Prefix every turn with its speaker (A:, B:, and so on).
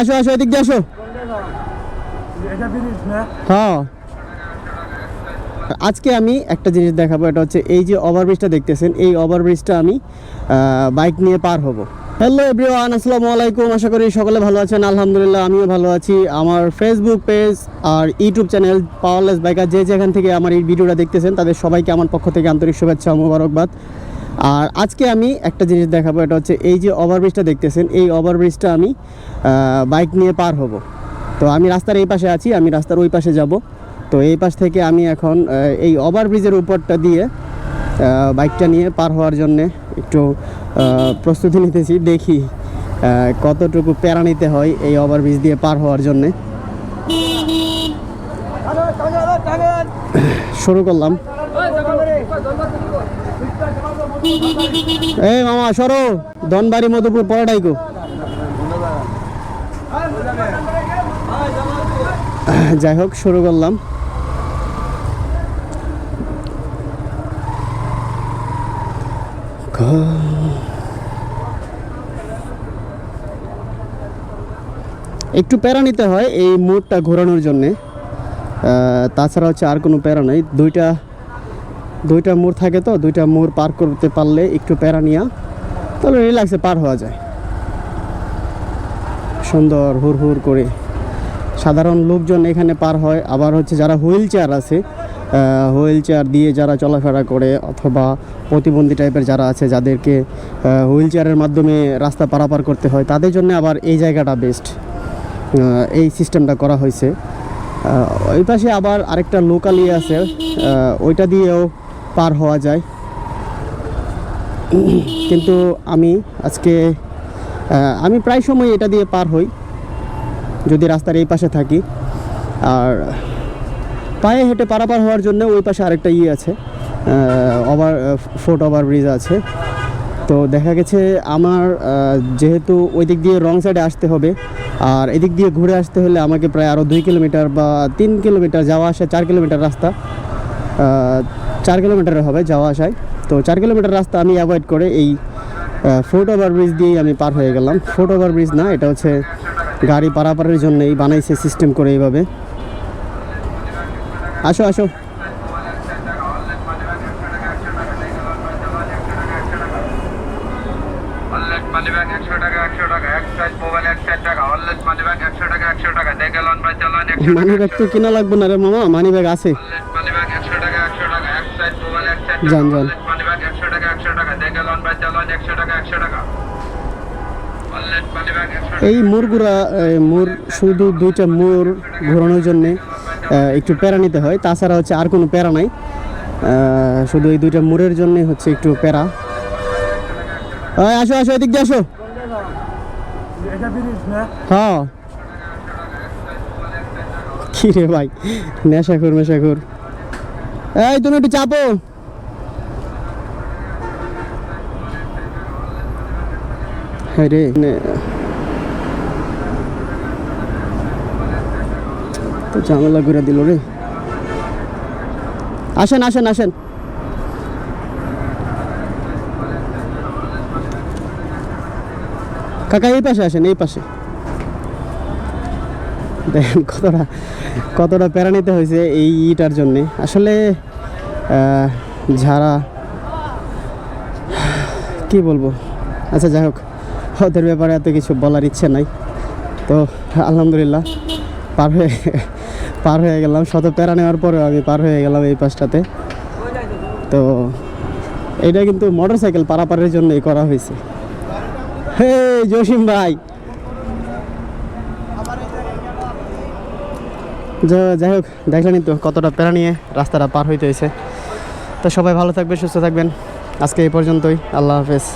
A: আসো আসো, এদিক দিয়ে আসো। হ্যাঁ। আজকে আমি একটা জিনিস দেখাবো, এটা হচ্ছে এই যে ওভারব্রিজটা দেখতেছেন, এই ওভারব্রিজটা আমি বাইক নিয়ে পার হব। হ্যালো এভরিওয়ান আসসালামু আলাইকুম, আশা করি সকলে ভালো আছেন। আলহামদুলিল্লাহ, আমিও ভালো আছি। আমার ফেসবুক পেজ আর ইউটিউব চ্যানেল পাওয়ারলেস বাইকার যে যেখান থেকে আমার এই ভিডিওটা দেখতেছেন, তাদের সবাইকে আমার পক্ষ থেকে আন্তরিক শুভেচ্ছা মোবারকবাদ। আর আজকে আমি একটা জিনিস দেখাবো এটা হচ্ছে এই যে ওভারব্রিজটা দেখতেছেন এই ওভারব্রিজটা আমি বাইক নিয়ে পার হব তো আমি রাস্তার এই পাশে আছি আমি রাস্তার ওই পাশে যাব তো এই পাশ থেকে আমি এখন এই ওভারব্রিজের উপরটা দিয়ে বাইকটা নিয়ে পার হওয়ার জন্যে একটু প্রস্তুতি নিতেছি দেখি কতটুকু প্যারা নিতে হয় এই ওভারব্রিজ দিয়ে পার হওয়ার জন্যে শুরু করলাম এই মামা, সরো। ধনবাড়ি, মধুপুর পড়াটাইকো যাই হোক, শুরু করলাম। একটু প্যারা নিতে হয় এই মুডটা ঘোরানোর জন্যে। তাছাড়া হচ্ছে আর কোনো প্যারা নেই। দুইটা দুইটা মোড় থাকে তো, দুইটা মোড় পার করতে পারলে একটু প্যারা নিয়া, তাহলে রিল্যাক্সে পার হওয়া যায়। সুন্দর হুর হুর করে। সাধারণ লোকজন এখানে পার হয়, আবার হচ্ছে যারা হুইল চেয়ার আছে হুইল চেয়ার দিয়ে যারা চলাফেরা করে, অথবা প্রতিবন্ধী টাইপের যারা আছে, যাদেরকে হুইল চেয়ারের মাধ্যমে রাস্তা পারাপার করতে হয়, তাদের জন্য আবার এই জায়গাটা বেস্ট এই সিস্টেমটা করা হয়েছে। ওই পাশে আবার আরেকটা লোকালি আছে ওইটা দিয়েও পার হওয়া যায়। কিন্তু আমি আজকে আমি প্রায় সময় এটা দিয়ে পার হই, যদি রাস্তার এই পাশে থাকি। আর পায়ে হেঁটে পারাপার হওয়ার জন্য ওই পাশে আরেকটা ইয়ে আছে ওভার ফুট ওভার ব্রিজ আছে। তো দেখা গেছে আমার যেহেতু ওই দিক দিয়ে রং সাইডে আসতে হবে, আর এদিক দিয়ে ঘুরে আসতে হলে আমাকে প্রায় আরও দুই কিলোমিটার বা তিন কিলোমিটার যাওয়া আসা, চার কিলোমিটার রাস্তা চার কিলোমিটারের হবে যাওয়া আসায়। তো চার কিলোমিটার রাস্তা আমি অ্যাভয়েড করে এই ফুট ওভার ব্রিজ দিয়েই আমি পার হয়ে গেলাম। ফুট ওভার ব্রিজ না এটা হচ্ছে গাড়ি পারাপারের জন্যই বানাইছে সিস্টেম করে এইভাবে। আসো আসো।
B: মানি ব্যাগ
A: তো কিনা লাগবে না রে মামা মানি ব্যাগ আছে। যান, এই মোড়গুলা মোড় শুধু দুইটা মোড় ঘোরানোর জন্যে একটু প্যারা নিতে হয়। তাছাড়া হচ্ছে আর কোনো প্যারা নাই। শুধু এই দুইটা মোড়ের জন্যে হচ্ছে একটু প্যারা। আসো আসো এদিক দিয়ে আসো। হ্যাঁ। কি রে ভাই নেশাখোর মেশাখোর। এই তুমি একটু চাপো। হ্যাঁ রে তো ঝামেলা করে দিল রে। আসেন আসেন আসেন। কাকা, এই পাশে আসেন, এই পাশে। দেখেন কতটা কতটা প্যারা নিতে হয়েছে এই ইটার জন্যে। আসলে যারা, কি বলব? আচ্ছা যাই হোক। ওদের ব্যাপারে এত কিছু বলার ইচ্ছে নাই। তো আলহামদুলিল্লাহ, পার হয়ে পার হয়ে গেলাম। শত প্যারা নেওয়ার পরেও আমি পার হয়ে গেলাম এই পাশটাতে। তো এটা কিন্তু মোটর সাইকেল পারাপারের জন্যই করা হয়েছে। হে জসিম ভাই! যাই হোক দেখলেনই তো কতটা প্যারা নিয়ে রাস্তাটা পার হইতে হয়েছে। তো সবাই ভালো থাকবে সুস্থ থাকবেন। আজকে এই পর্যন্তই। আল্লাহ হাফেজ।